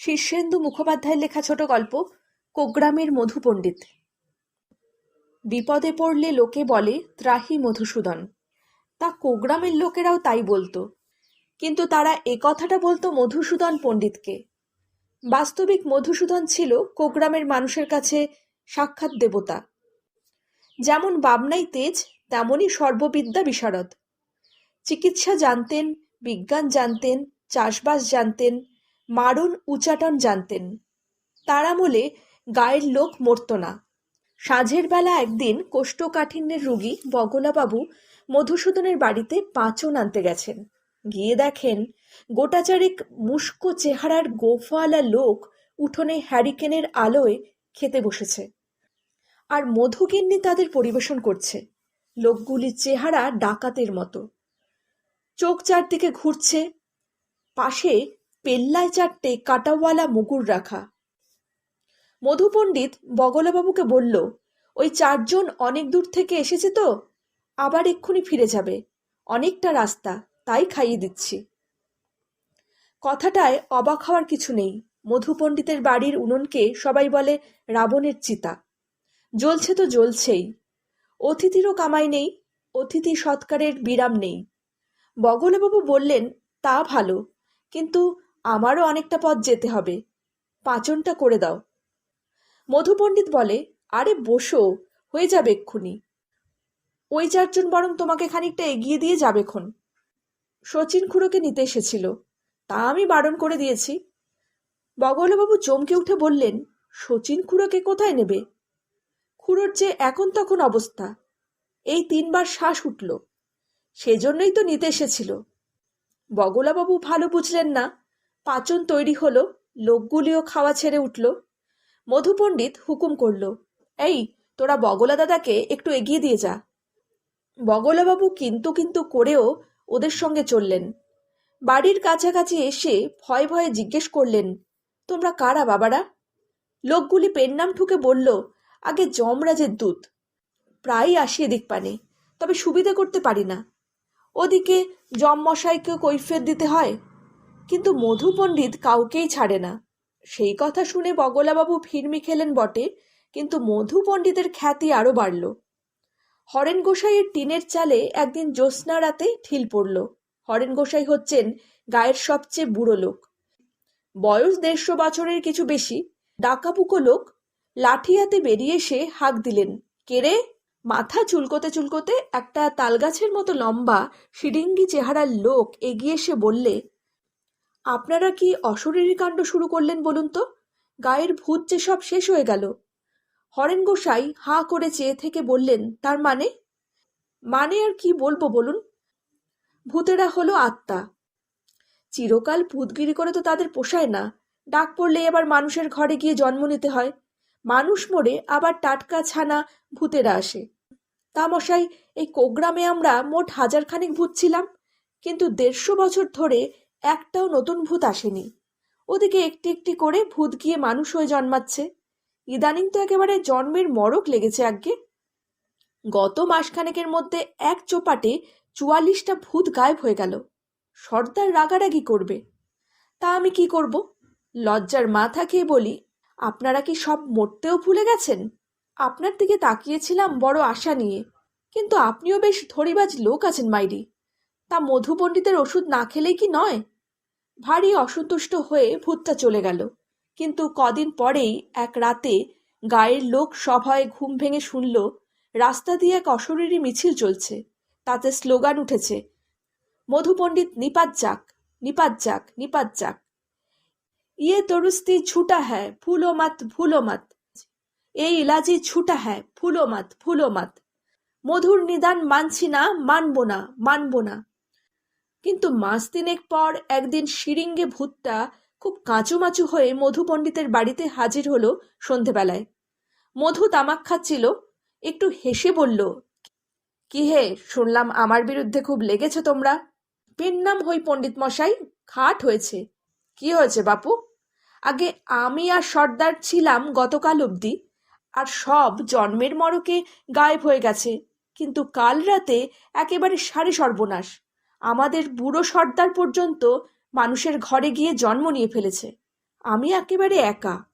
শীর্ষেন্দু মুখোপাধ্যায়ের লেখা ছোট গল্প, কোগ্রামের মধু পণ্ডিত। বিপদে পড়লে লোকে বলে, ত্রাহি মধুসূদন। তা কোগ্রামের লোকেরাও তাই বলতো। কিন্তু তারা এ কথাটা বলতো মধুসূদন পণ্ডিতকে। বাস্তবিক মধুসূদন ছিল কোগ্রামের মানুষের কাছে সাক্ষাৎ দেবতা। যেমন বাবনাই তেজ, তেমনই সর্ববিদ্যা বিশারদ। চিকিৎসা জানতেন, বিজ্ঞান জানতেন, চাষবাস জানতেন মারণ উচাটন জানতেন। তার আমলে গায়ের লোক মরত না। সাঁঝের বেলা একদিন কোষ্ঠকাঠিন্যের রুগী বগলাবাবু মধুসূদনের বাড়িতে পাঁচন আনতে গেছেন। গিয়ে দেখেন, গোটাচারেক মুস্কো চেহারার গোফওয়ালা লোক উঠোনে হ্যারিকেনের আলোয় খেতে বসেছে। আর মধুগিন্নি তাদের পরিবেশন করছে লোকগুলির চেহারা ডাকাতের মতো। চোখ চারদিকে ঘুরছে, পাশে পেল্লায় চারটে কাটাওয়ালা মুগুর রাখা। মধু পণ্ডিত বগলাবাবুকে বলল, ওই চারজন অনেক দূর থেকে এসেছে তো? আবার এক্ষুনি ফিরে যাবে। অনেকটা রাস্তা, তাই খাইয়ে দিচ্ছি। কথাটায় অবাক হওয়ার কিছু নেই। মধু পণ্ডিতের বাড়ির উনুনকে সবাই বলে রাবণের চিতা। জ্বলছে তো জ্বলছেই। অতিথিরও কামাই নেই, অতিথি সৎকারের বিরাম নেই। বগলাবাবু বললেন, তা ভালো। কিন্তু আমারও অনেকটা পথ যেতে হবে। পাচনটা করে দাও। মধুপণ্ডিত বলে, আরে বসো, হয়ে যাবে এক্ষুনি। ওই চারজন বরং তোমাকে খানিকটা এগিয়ে দিয়ে যাবেক্ষণ শচীন খুড়োকে নিতে এসেছিল। তা আমি বারণ করে দিয়েছি। বগলবাবু চমকে উঠে বললেন, শচীন খুড়োকে কোথায় নেবে? খুড়োর যে এখন তখন অবস্থা, এই তিনবার শ্বাস উঠল। সেজন্যই তো নিতে এসেছিল। বগলাবাবু ভালো বুঝলেন না পাচন তৈরি হলো, লোকগুলিও খাওয়া ছেড়ে উঠল। মধু পণ্ডিত হুকুম করল, এই, তোরা বগলা দাদাকে একটু এগিয়ে দিয়ে যা। বগলাবাবু কিন্তু কিন্তু করেও ওদের সঙ্গে চললেন। বাড়ির কাছাকাছি এসে ভয়ে ভয়ে জিজ্ঞেস করলেন, তোমরা কারা বাবারা? লোকগুলি পেন নাম ঠুকে বলল, আগে যমরাজের দূত। প্রায়ই আসি এদিক পানে, তবে সুবিধা করতে পারি না। ওদিকে জম মশাইকে কৈফিয়ত দিতে হয়? কিন্তু মধু পণ্ডিত কাউকেই ছাড়ে না। সেই কথা শুনে বগলাবাবু ফিরমি খেলেন বটে, কিন্তু মধু পণ্ডিতের খ্যাতি আরও বাড়ল। হরেন গোসাইয়ের টিনের চালে একদিন জ্যোৎস্না রাতে ঢিল পড়ল। হরেন গোসাই হচ্ছেন গায়ের সবচেয়ে বুড়ো লোক। বয়স দেড়শো বছরের কিছু বেশি। ডাকাপুকো লোক লাঠি হাতে বেরিয়ে এসে হাঁক দিলেন কেরে মাথা চুলকোতে চুলকোতে একটা তালগাছের মতো লম্বা, সিডিঙ্গি চেহারার লোক এগিয়ে এসে বললে আপনারা কি অশরীরী কাণ্ড শুরু করলেন বলুন তো? গায়ের ভূত যে সব শেষ হয়ে গেল। হরেন গোসাই হাঁ করে চেয়ে থেকে বললেন, তার মানে? মানে আর কি বলব বলুন? ভূতেরা হলো আত্মা। চিরকাল ভূতগিরি করে তো তাদের পোষায় না। ডাক পড়লে এবার মানুষের ঘরে গিয়ে জন্ম নিতে হয়। মানুষ মরে, আবার টাটকা ছানা ভূতেরা আসে। তা মশাই, এই কোগ্রামে আমরা মোট হাজার খানিক ভূত ছিলাম। কিন্তু দেড়শো বছর ধরে একটাও নতুন ভূত আসেনি। ওদিকে একটি একটি করে ভূত গিয়ে মানুষ হয়ে জন্মাচ্ছে। ইদানিং তো একেবারে জন্মের মরক লেগেছে আজ্ঞে। গত মাসখানেকের মধ্যে এক চোপাটে চুয়াল্লিশটা ভূত গায়েব হয়ে গেল। সর্দার রাগারাগি করবে। তা আমি কি করব? লজ্জার মাথা খেয়ে বলি, আপনারা কি সব মরতেও ভুলে গেছেন? আপনার দিকে তাকিয়েছিলাম বড় আশা নিয়ে। কিন্তু আপনিও বেশ ধরিবাজ লোক আছেন, মাইরি। তা মধু পণ্ডিতের ওষুধ না খেলেই কি নয়? ভারী অসন্তুষ্ট হয়ে ভূতটা চলে গেল। কিন্তু কদিন পরেই এক রাতে গায়ের লোক সভায় ঘুম ভেঙে শুনল, রাস্তা দিয়ে এক অশরীরী মিছিল চলছে। তাতে স্লোগান উঠেছে মধু পণ্ডিত নিপাত যাক নিপাত যাক নিপাত যাক। ইয়ে তরুস্তি ছুটা হ্যায়, ফুলো মাত মাত। এই ইলাজি ছুটা হ্যায়, ফুলো মাত ফুলো মাত। মধুর নিদান মানছি না, মানব না মানব না। কিন্তু মাস তিনেক পর একদিন শিরিঙ্গে ভূতটা খুব কাঁচুমাচু হয়ে মধু পণ্ডিতের বাড়িতে হাজির হলো সন্ধেবেলায়। মধু তামাক খাচ্ছিল, একটু হেসে বলল, কি হে, শুনলাম আমার বিরুদ্ধে খুব লেগেছে তোমরা। পেন নাম হই পণ্ডিত মশাই খাট হয়েছে। কি হয়েছে বাপু? আগে আমি আর সর্দার ছিলাম গতকাল অবধি, আর সব জন্মের মরকে গায়েব হয়ে গেছে, কিন্তু কাল রাতে একেবারে সারে সর্বনাশ। আমাদের বুড়ো সর্দার পর্যন্ত মানুষের ঘরে গিয়ে জন্ম নিয়ে ফেলেছে। আমি একেবারে একা।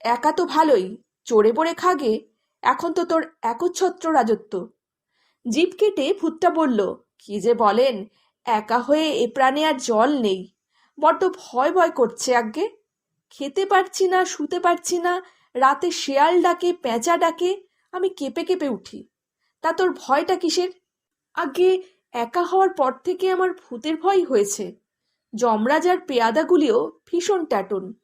একা তো ভালোই, চড়ে পড়ে খাগে, এখন তো তোর একচ্ছত্র রাজত্ব। জিভ কেটে ভূতটা বলল, কি যে বলেন, একা হয়ে এ প্রাণে আর জল নেই। বড্ড ভয় ভয় করছে আজ্ঞে। খেতে পারছি না, শুতে পারছি না, রাতে শেয়াল ডাকে, পেঁচা ডাকে, আমি কেঁপে কেঁপে উঠি। তা তোর ভয়টা কিসের? আগে একা হওয়ার পর থেকে আমার ভূতের ভয় হয়েছে। যমরাজার পেয়াদাগুলিও ভীষণ ট্যাটন।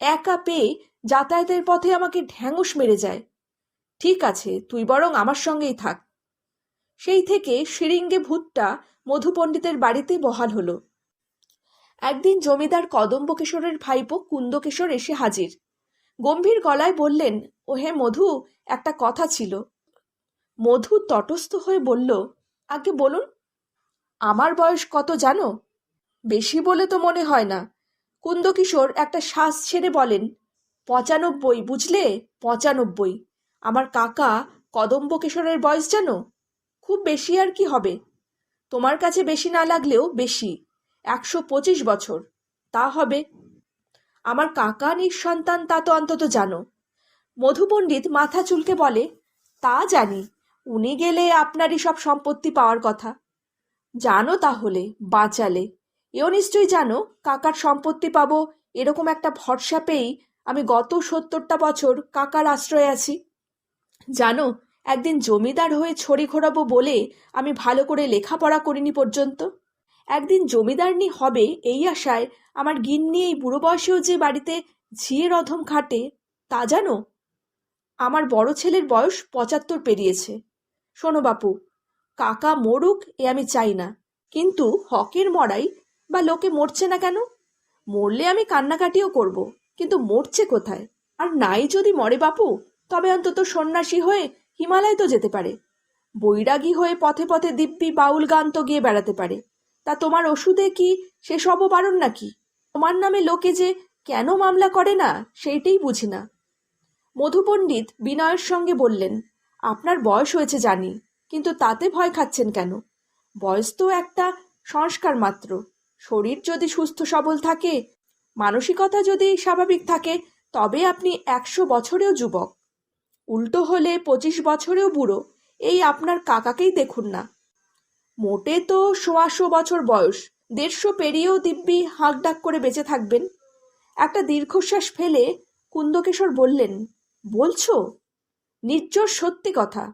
একা পেয়ে যাতায়াতের পথে আমাকে ঢ্যাঙস মেরে যায়। ঠিক আছে, তুই বরং আমার সঙ্গেই থাক। সেই থেকে শিরিঙ্গে ভূতটা মধু পণ্ডিতের বাড়িতে বহাল হলো। একদিন জমিদার কদম্বকেশরের ভাইপো কুন্দকেশর এসে হাজির। গম্ভীর গলায় বললেন ও হে মধু, একটা কথা ছিল। মধু তটস্থ হয়ে বলল আগে বলুন। আমার বয়স কত জানো? বেশি বলে তো মনে হয় না। কুন্দকিশোর একটা শ্বাস ছেড়ে বলেন, পঁচানব্বই, বুঝলে? পঁচানব্বই। আমার কাকা কদম্বকেশরের বয়স জানো? খুব বেশি আর কি হবে? তোমার কাছে বেশি না লাগলেও বেশি, একশো পঁচিশ বছর, তা হবে। আমার কাকা নিঃসন্তান তা তো অন্তত জানো। মধু পণ্ডিত মাথা চুলকে বলে, তা জানি। উনি গেলে আপনারই সব সম্পত্তি পাওয়ার কথা। জানো তাহলে, বাঁচালে। এও নিশ্চয়ই জানো, কাকার সম্পত্তি পাবো এরকম একটা ভরসা পেয়েই আমি গত সত্তরটা বছর কাকার আশ্রয়ে আছি। জানো, একদিন জমিদার হয়ে ছড়ি ঘোরাবো বলে আমি ভালো করে লেখাপড়া করিনি পর্যন্ত। একদিন জমিদারনি হবে এই আশায় আমার গিন্নি এই বুড়ো বয়সেও যে বাড়িতে ঝিয়ে রধম খাটে, তা জানো? আমার বড় ছেলের বয়স পঁচাত্তর পেরিয়েছে। শোনো বাপু, কাকা মরুক এ আমি চাই না। কিন্তু হকের মরাই বা লোকে মরছে না কেন? মরলে আমি কান্নাকাটিও করব, কিন্তু মরছে কোথায়? আর নাই যদি মরে বাপু, তবে অন্তত সন্ন্যাসী হয়ে হিমালয় তো যেতে পারে। বৈরাগী হয়ে পথে পথে দিব্যি বাউল গান তো গিয়ে বেড়াতে পারে। তা তোমার ওষুধে কি সেসবও বারণ নাকি? তোমার নামে লোকে যে কেন মামলা করে না, সেইটাই বুঝি না। মধুপণ্ডিত বিনয়ের সঙ্গে বললেন আপনার বয়স হয়েছে জানি, কিন্তু তাতে ভয় খাচ্ছেন কেন? বয়স তো একটা সংস্কার মাত্র। শরীর যদি সুস্থ সবল থাকে, মানসিকতা যদি স্বাভাবিক থাকে, তবে আপনি একশো বছরেও যুবক। উল্টো হলে পঁচিশ বছরেও বুড়ো, এই আপনার কাকাকেই দেখুন না। মোটে তো সোয়াশো বছর বয়স, দেড়শো পেরিয়েও দিব্যি হাঁক ডাক করে বেঁচে থাকবেন। একটা দীর্ঘশ্বাস ফেলে কুন্দকেশর বললেন, বলছো? নির্জর সত্যি কথা।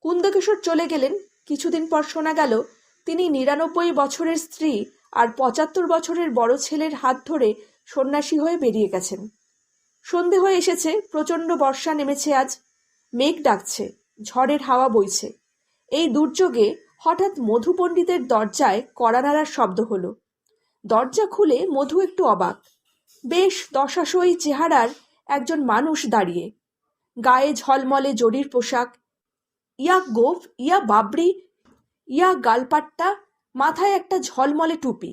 কুন্দকেশর চলে গেলেন। কিছুদিন পর শোনা গেল, তিনি নিরানব্বই বছরের স্ত্রী আর পঁচাত্তর বছরের বড় ছেলের হাত ধরে সন্ন্যাসী হয়ে বেরিয়ে গেছেন। সন্ধে হয়ে এসেছে, প্রচণ্ড বর্ষা নেমেছে আজ। মেঘ ডাকছে, ঝড়ের হাওয়া বইছে। এই দুর্যোগে হঠাৎ মধু পণ্ডিতের দরজায় কড়া নাড়ার শব্দ হলো। দরজা খুলে মধু একটু অবাক। বেশ দশাশই চেহারার একজন মানুষ দাঁড়িয়ে গায়ে ঝলমলে জরির পোশাক। ইয়া গোফ, ইয়া বাবরি, ইয়া গালপাট্টা, মাথায় একটা ঝলমলে টুপি।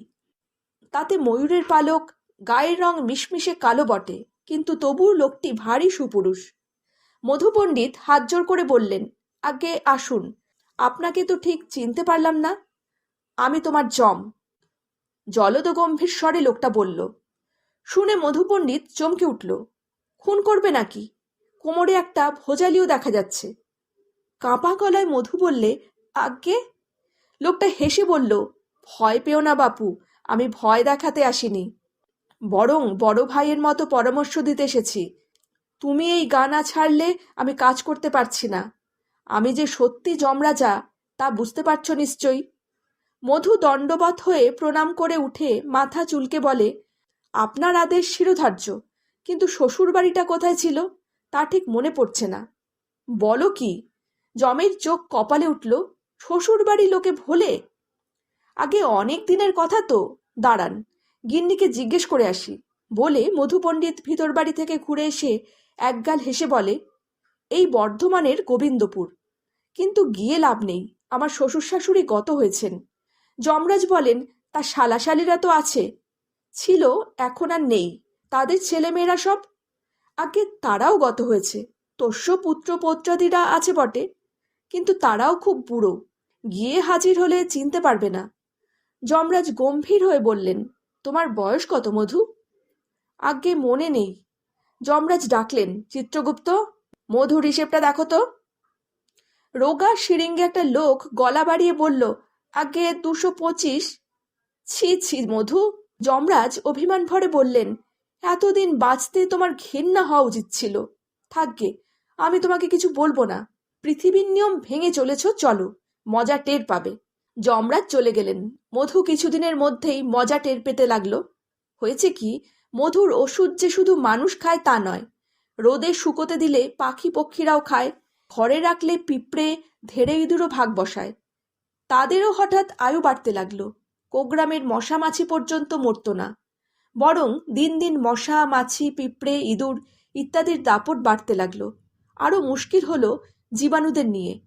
তাতে ময়ূরের পালক, গায়ের রং মিশমিশে কালো বটে, কিন্তু তবুও লোকটি ভারী সুপুরুষ। মধু পণ্ডিত হাত জোর করে বললেন, আগে আসুন, আপনাকে তো ঠিক চিনতে পারলাম না। আমি তোমার জম। জলদ গম্ভীর স্বরে লোকটা বলল, শুনে মধু পণ্ডিত চমকে উঠল। খুন করবে নাকি? কোমরে একটা ভোজালিও দেখা যাচ্ছে। কাঁপা গলায় মধু বললে, আজ্ঞে? লোকটা হেসে বলল, ভয় পেও না বাপু, আমি ভয় দেখাতে আসিনি। বরং বড় ভাইয়ের মতো পরামর্শ দিতে এসেছি। তুমি এই গানা ছাড়লে আমি কাজ করতে পারছি না। আমি যে সত্যি যমরাজা, তা বুঝতে পারছ নিশ্চয়ই? মধু দণ্ডবত হয়ে প্রণাম করে উঠে মাথা চুলকে বলে, আপনার আদেশ শিরোধার্য, কিন্তু শ্বশুর বাড়িটা কোথায় ছিল? তা ঠিক মনে পড়ছে না। বলো কি? জমের চোখ কপালে উঠল শ্বশুর বাড়ি লোকে ভোলে? আগে অনেক দিনের কথা তো। দাঁড়ান, গিন্নিকে জিজ্ঞেস করে আসি। বলে মধু পণ্ডিত ভিতর বাড়ি থেকে ঘুরে এসে একগাল হেসে বলে, এই বর্ধমানের গোবিন্দপুর। কিন্তু গিয়ে লাভ নেই, আমার শ্বশুর শাশুড়ি গত হয়েছেন। যমরাজ বলেন, তা শালাশালিরা তো আছে। ছিল, এখন আর নেই। তাদের ছেলেমেয়েরা সব আগে তারাও গত হয়েছে। তোষ্য পুত্র পৌত্রাদিরা আছে বটে, কিন্তু তারাও খুব বুড়ো, গিয়ে হাজির হলে চিনতে পারবে না। যমরাজ গম্ভীর হয়ে বললেন, তোমার বয়স কত, মধু? আজ্ঞে মনে নেই। যমরাজ ডাকলেন, চিত্রগুপ্ত, মধুর হিসেবটা দেখো তো। রোগা শিরিঙ্গে একটা লোক গলা বাড়িয়ে বলল, আগে দুশো পঁচিশ। ছি ছি, মধু। যমরাজ অভিমান ভরে বললেন এতদিন বাঁচতে তোমার ঘেন্না হওয়া উচিত ছিল। থাকগে, আমি তোমাকে কিছু বলব না। পৃথিবীর নিয়ম ভেঙে চলেছ, চলো, মজা টের পাবে। যমরাজ চলে গেলেন। মধু কিছুদিনের মধ্যেই মজা টের পেতে লাগল। হয়েছে কি, মধুর ওষুধ যে শুধু মানুষ খায় তা নয়। রোদে শুকোতে দিলে পাখি পক্ষীরাও খায়, ঘরে রাখলে পিঁপড়ে, ধেড়ে ইঁদুরও ভাগ বসায়। তাদেরও হঠাৎ আয়ু বাড়তে লাগল। কোগ্রামের মশা মাছি পর্যন্ত মরত না। বরং দিন দিন মশা, মাছি, পিঁপড়ে, ইঁদুর ইত্যাদির দাপট বাড়তে লাগল। আরও মুশকিল হলো জীবাণুদের নিয়ে।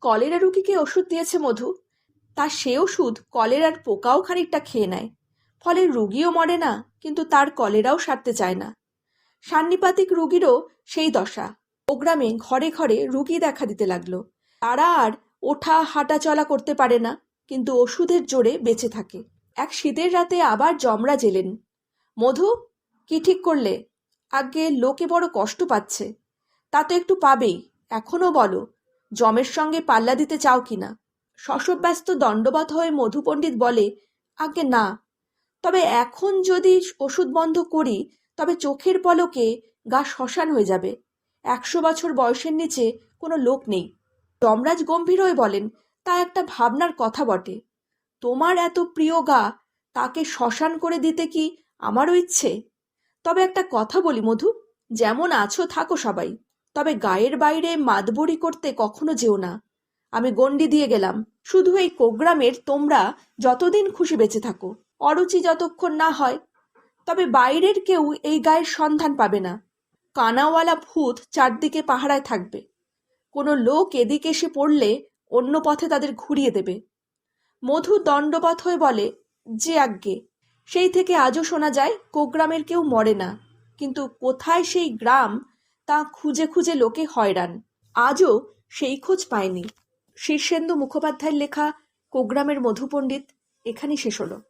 কলেরা রুগীকে ওষুধ দিয়েছে মধু? তা সে ওষুধ কলেরার পোকাও খানিকটা খেয়ে নেয়। ফলে রুগীও মরে না, কিন্তু তার কলেরাও সারতে চায় না। সান্নিপাতিক রুগীরও সেই দশা। প্রোগ্রামে ঘরে ঘরে রুগী দেখা দিতে লাগল। তারা আর ওঠা হাঁটা চলা করতে পারে না, কিন্তু ওষুধের জোরে বেঁচে থাকে। এক শীতের রাতে আবার যমরাজ এলেন মধু, কি ঠিক করলে? আগে লোকে বড় কষ্ট পাচ্ছে। তা তো একটু পাবেই, এখনও বলো জমের সঙ্গে পাল্লা দিতে চাও কি কিনা শশব্যস্ত দণ্ডবত হয়ে মধু পণ্ডিত বলে আগে না। তবে এখন যদি ওষুধ বন্ধ করি, তবে চোখের পলকে গা শ্মশান হয়ে যাবে। একশো বছর বয়সের নিচে কোনো লোক নেই। যমরাজ গম্ভীর হয়ে বলেন, তা একটা ভাবনার কথা বটে। তোমার এত প্রিয় গা, তাকে শ্মশান করে দিতে কি আমারও ইচ্ছে? তবে একটা কথা বলি মধু, যেমন আছো থাকো সবাই, তবে গায়ের বাইরে মাতবড়ি করতে কখনো যেও না। আমি গণ্ডি দিয়ে গেলাম, শুধু এই কোগ্রামের তোমরা যতদিন খুশি বেঁচে থাকো, অরুচি যতক্ষণ না হয়, তবে বাইরের কেউ এই গায়ের সন্ধান পাবে না। কানাওয়ালা ভূত চারদিকে পাহারায় থাকবে। কোনো লোক এদিকে এসে পড়লে অন্য পথে তাদের ঘুরিয়ে দেবে। মধু দণ্ডবত হয়ে বলে, যে আজ্ঞে, সেই থেকে আজও শোনা যায় কোগ্রামের কেউ মরে না। কিন্তু কোথায় সেই গ্রাম, তা খুঁজে খুঁজে লোকে হয়রান। আজও সেই খোঁজ পায়নি। শীর্ষেন্দু মুখোপাধ্যায়ের লেখা কোগ্রামের মধু পণ্ডিত এখানেই শেষ হলো।